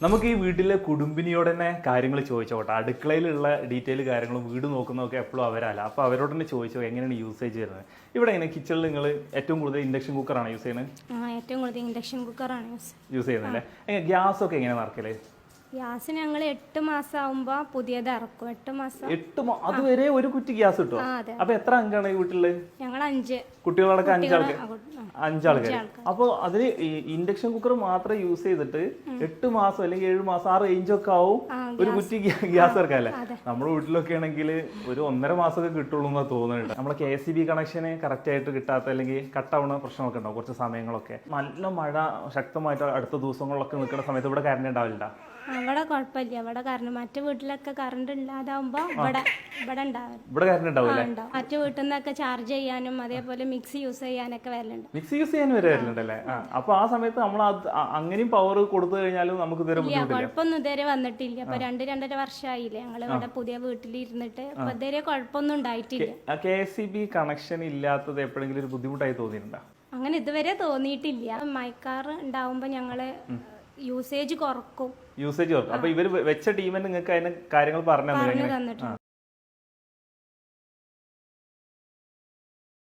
നമുക്ക് ഈ വീട്ടിലെ കുടുംബിനിയോട് തന്നെ കാര്യങ്ങൾ ചോദിച്ചോട്ടെ അടുക്കളയിലുള്ള ഡീറ്റെയിൽ കാര്യങ്ങളും വീട് നോക്കുന്നതൊക്കെ എപ്പോഴും അവരല്ല? അപ്പോൾ അവരോട് തന്നെ ചോദിച്ചോ എങ്ങനെയാണ് യൂസേജ് ചെയ്യുന്നത് ഇവിടെ എങ്ങനെ കിച്ചണിൽ നിങ്ങൾ ഏറ്റവും കൂടുതൽ ഇൻഡക്ഷൻ കുക്കറാണ് യൂസ് ചെയ്യുന്നത്? ഏറ്റവും കൂടുതൽ ഇൻഡക്ഷൻ കുക്കറാണ് യൂസ് യൂസ് ചെയ്യുന്നത്. അല്ലേ? ഗ്യാസ് ഒക്കെ എങ്ങനെ നടക്കൽ ഗ്യാസ് ഞങ്ങൾ എട്ട് മാസം ആകുമ്പോൾ പുതിയത് ഇറക്കും. എട്ട് മാസം. എട്ട് അതുവരെ ഒരു കുറ്റി ഗ്യാസ് കിട്ടും അപ്പോൾ അപ്പൊ എത്ര അംഗമാണ് ഈ വീട്ടിൽ? ഞങ്ങൾ അഞ്ച്. കുട്ടികളടക്കം അഞ്ചാൾക്ക്. അഞ്ചാൾക്കാർ അപ്പോൾ അതിന് ഇൻഡക്ഷൻ കുക്കർ മാത്രം യൂസ് ചെയ്തിട്ട് എട്ട് മാസം അല്ലെങ്കിൽ ഏഴ് മാസം ആ റേഞ്ച് ഒക്കെ ആവും ഒരു കുറ്റി ഗ്യാസ് ഇറക്കാല്ലേ നമ്മുടെ വീട്ടിലൊക്കെ ആണെങ്കിൽ ഒരു ഒന്നര മാസമൊക്കെ കിട്ടുള്ളൂ എന്നാ തോന്നുന്നുണ്ട് നമ്മളെ കെ എസ് സി ബി കണക്ഷന് കറക്റ്റ് ആയിട്ട് കിട്ടാത്ത അല്ലെങ്കിൽ കട്ടാവുന്ന പ്രശ്നമൊക്കെ ഉണ്ടാവും കുറച്ച് സമയങ്ങളൊക്കെ. നല്ല മഴ ശക്തമായിട്ട് അടുത്ത ദിവസങ്ങളിലൊക്കെ നിൽക്കുന്ന സമയത്ത് ഇവിടെ കറണ്ട് ഉണ്ടാവില്ല അവിടെ കുഴപ്പമില്ല. ഇവിടെ കറണ്ട് മറ്റു വീട്ടിലൊക്കെ കറണ്ട് ഇല്ലാതാവുമ്പോ ഇവിടെ ഇവിടെ ഉണ്ടാവും ഇവിടെ കറണ്ട് ഉണ്ടാവില്ല? ഉണ്ടാവും. മറ്റു വീട്ടിൽ നിന്നൊക്കെ ചാർജ് ചെയ്യാനും അതേപോലെ മിക്സി യൂസ് ചെയ്യാനൊക്കെ വരലുണ്ട്. മിക്സി യൂസ് ചെയ്യാൻ വരെ വരുന്നുണ്ടല്ലേ ആ അപ്പൊ ആ സമയത്ത് നമ്മൾ അങ്ങനെയും പവർ കൊടുത്തു കഴിഞ്ഞാലും നമുക്ക് ഇതുവരെ ഇല്ല ബുദ്ധിമുട്ടില്ല. കുഴപ്പമൊന്നും ഇതുവരെ വന്നിട്ടില്ല. ഇപ്പൊ രണ്ട് രണ്ടര വർഷമായില്ലേ ഞങ്ങൾ ഇവിടെ പുതിയ വീട്ടിലിരുന്നിട്ട്. അപ്പൊ ഇതുവരെ കുഴപ്പമൊന്നും ഉണ്ടായിട്ടില്ല. K S C B connection ഇല്ലാത്തത് എപ്പോഴെങ്കിലും ഒരു ബുദ്ധിമുട്ടായി തോന്നിയിട്ടുണ്ടോ? അങ്ങനെ ഇതുവരെ തോന്നിയിട്ടില്ല. മൈക്കാർ ഉണ്ടാവുമ്പോ ഞങ്ങൾ യൂസേജ് കുറക്കും. യൂസേജ് കുറക്കും. അപ്പൊ ഇവർ വെച്ച ടീമിന് നിങ്ങൾക്ക് അതിന് കാര്യങ്ങൾ പറഞ്ഞു പറഞ്ഞു തന്നെ തന്നിട്ടുണ്ട്.